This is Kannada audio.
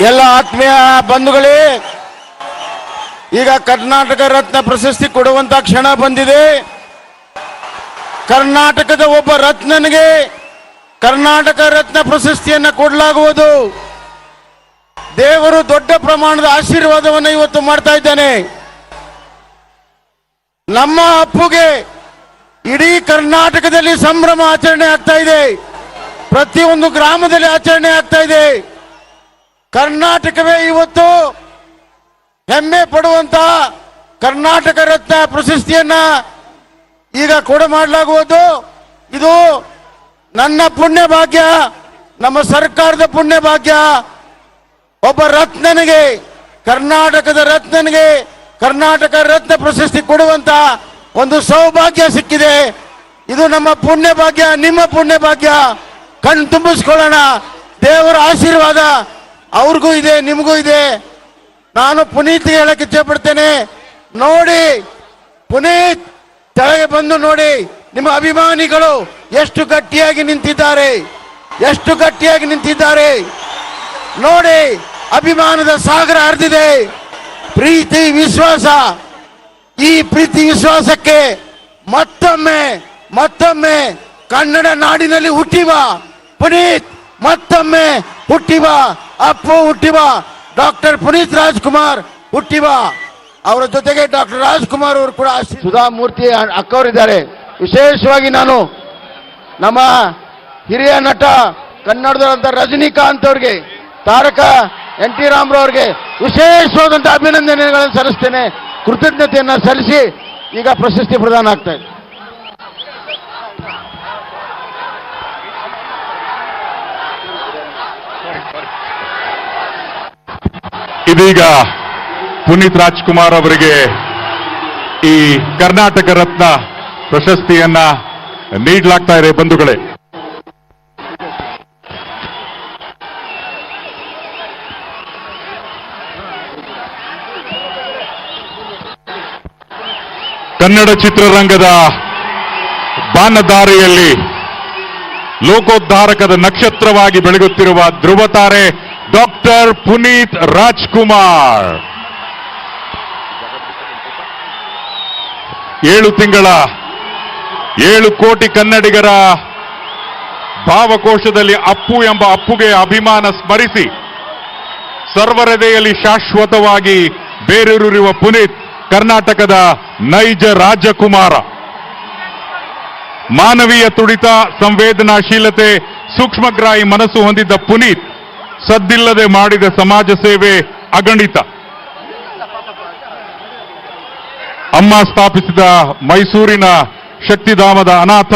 ಎಲ್ಲ ಆತ್ಮೀಯ ಬಂಧುಗಳೇ, ಈಗ ಕರ್ನಾಟಕ ರತ್ನ ಪ್ರಶಸ್ತಿ ಕೊಡುವಂತ ಕ್ಷಣ ಬಂದಿದೆ. ಕರ್ನಾಟಕದ ಒಬ್ಬ ರತ್ನನಿಗೆ ಕರ್ನಾಟಕ ರತ್ನ ಪ್ರಶಸ್ತಿಯನ್ನ ಕೊಡಲಾಗುವುದು. ದೇವರು ದೊಡ್ಡ ಪ್ರಮಾಣದ ಆಶೀರ್ವಾದವನ್ನು ಇವತ್ತು ಮಾಡ್ತಾ ಇದ್ದಾನೆ. ನಮ್ಮ ಅಪ್ಪುಗೆ ಇಡೀ ಕರ್ನಾಟಕದಲ್ಲಿ ಸಂಭ್ರಮ ಆಚರಣೆ ಆಗ್ತಾ ಇದೆ. ಪ್ರತಿಯೊಂದು ಗ್ರಾಮದಲ್ಲಿ ಆಚರಣೆ ಆಗ್ತಾ ಇದೆ. ಕರ್ನಾಟಕವೇ ಇವತ್ತು ಹೆಮ್ಮೆ ಪಡುವಂತ ಕರ್ನಾಟಕ ರತ್ನ ಪ್ರಶಸ್ತಿಯನ್ನ ಈಗ ಕೊಡ ಮಾಡಲಾಗುವುದು. ಇದು ನನ್ನ ಪುಣ್ಯ ಭಾಗ್ಯ, ನಮ್ಮ ಸರ್ಕಾರದ ಪುಣ್ಯ ಭಾಗ್ಯ. ಒಬ್ಬ ರತ್ನನಿಗೆ, ಕರ್ನಾಟಕದ ರತ್ನನಿಗೆ ಕರ್ನಾಟಕ ರತ್ನ ಪ್ರಶಸ್ತಿ ಕೊಡುವಂತ ಒಂದು ಸೌಭಾಗ್ಯ ಸಿಕ್ಕಿದೆ. ಇದು ನಮ್ಮ ಪುಣ್ಯ ಭಾಗ್ಯ, ನಿಮ್ಮ ಪುಣ್ಯ ಭಾಗ್ಯ. ಕಣ್ ತುಂಬಿಸ್ಕೊಳ್ಳೋಣ. ದೇವರ ಆಶೀರ್ವಾದ ಅವ್ರಿಗೂ ಇದೆ, ನಿಮಗೂ ಇದೆ. ನಾನು ಪುನೀತ್ ಹೇಳಕ್ಕೆ ಇಚ್ಛೆಪಡ್ತೇನೆ. ನೋಡಿ, ಪುನೀತ್ ಕೆಳಗೆ ಬಂದು ನೋಡಿ, ನಿಮ್ಮ ಅಭಿಮಾನಿಗಳು ಎಷ್ಟು ಗಟ್ಟಿಯಾಗಿ ನಿಂತಿದ್ದಾರೆ. ಎಷ್ಟು ಗಟ್ಟಿಯಾಗಿ ನಿಂತಿದ್ದಾರೆ. ನೋಡಿ, ಅಭಿಮಾನದ ಸಾಗರ ಹರಿದಿದೆ. ಪ್ರೀತಿ, ವಿಶ್ವಾಸ. ಈ ಪ್ರೀತಿ, ವಿಶ್ವಾಸಕ್ಕೆ ಮತ್ತೊಮ್ಮೆ ಮತ್ತೊಮ್ಮೆ ಕನ್ನಡ ನಾಡಿನಲ್ಲಿ ಹುಟ್ಟಿವ ಪುನೀತ್ ಮತ್ತೊಮ್ಮೆ ಹುಟ್ಟಿವ ಅಪ್ಪು ಹುಟ್ಟಿವ ಡಾಕ್ಟರ್ ಪುನೀತ್ ರಾಜ್ಕುಮಾರ್ ಹುಟ್ಟಿವ. ಅವರ ಜೊತೆಗೆ ಡಾಕ್ಟರ್ ರಾಜ್ಕುಮಾರ್ ಅವರು ಕೂಡ ಸುಧಾ ಮೂರ್ತಿ ಅಕ್ಕವರಿದ್ದಾರೆ. ವಿಶೇಷವಾಗಿ ನಾನು ನಮ್ಮ ಹಿರಿಯ ನಟ ಕನ್ನಡದಂತ ರಜನಿಕಾಂತ್ ಅವ್ರಿಗೆ, ತಾರಕ ಎನ್ ಟಿ ರಾಮರವ್ರಿಗೆ ವಿಶೇಷವಾದಂತಹ ಅಭಿನಂದನೆಗಳನ್ನು ಸಲ್ಲಿಸ್ತೇನೆ. ಕೃತಜ್ಞತೆಯನ್ನು ಸಲ್ಲಿಸಿ ಈಗ ಪ್ರಶಸ್ತಿ ಪ್ರದಾನ ಆಗ್ತಾ ಇದೆ. ಇದೀಗ ಪುನೀತ್ ರಾಜ್ಕುಮಾರ್ ಅವರಿಗೆ ಈ ಕರ್ನಾಟಕ ರತ್ನ ಪ್ರಶಸ್ತಿಯನ್ನ ನೀಡಲಾಗ್ತಾ ಇದೆ ಬಂಧುಗಳೇ. ಕನ್ನಡ ಚಿತ್ರರಂಗದ ಬಾನದಾರಿಯಲ್ಲಿ ಲೋಕೋದ್ಧಾರಕದ ನಕ್ಷತ್ರವಾಗಿ ಬೆಳಗುತ್ತಿರುವ ಧ್ರುವತಾರೆ ಡಾಕ್ಟರ್ ಪುನೀತ್ ರಾಜ್ಕುಮಾರ್. ಏಳು ತಿಂಗಳ, ಏಳು ಕೋಟಿ ಕನ್ನಡಿಗರ ಭಾವಕೋಶದಲ್ಲಿ ಅಪ್ಪು ಎಂಬ ಅಪ್ಪುಗೆ ಅಭಿಮಾನ ಸ್ಮರಿಸಿ ಸರ್ವರದೆಯಲ್ಲಿ ಶಾಶ್ವತವಾಗಿ ಬೇರೂರಿರುವ ಪುನೀತ್ ಕರ್ನಾಟಕದ ನೈಜ ರಾಜಕುಮಾರ. ಮಾನವೀಯ ತುಡಿತ, ಸಂವೇದನಾಶೀಲತೆ, ಸೂಕ್ಷ್ಮಗ್ರಾಹಿ ಮನಸ್ಸು ಹೊಂದಿದ್ದ ಪುನೀತ್ ಸದ್ದಿಲ್ಲದೆ ಮಾಡಿದ ಸಮಾಜ ಸೇವೆ ಅಗಣಿತ. ಅಮ್ಮ ಸ್ಥಾಪಿಸಿದ ಮೈಸೂರಿನ ಶಕ್ತಿಧಾಮದ ಅನಾಥ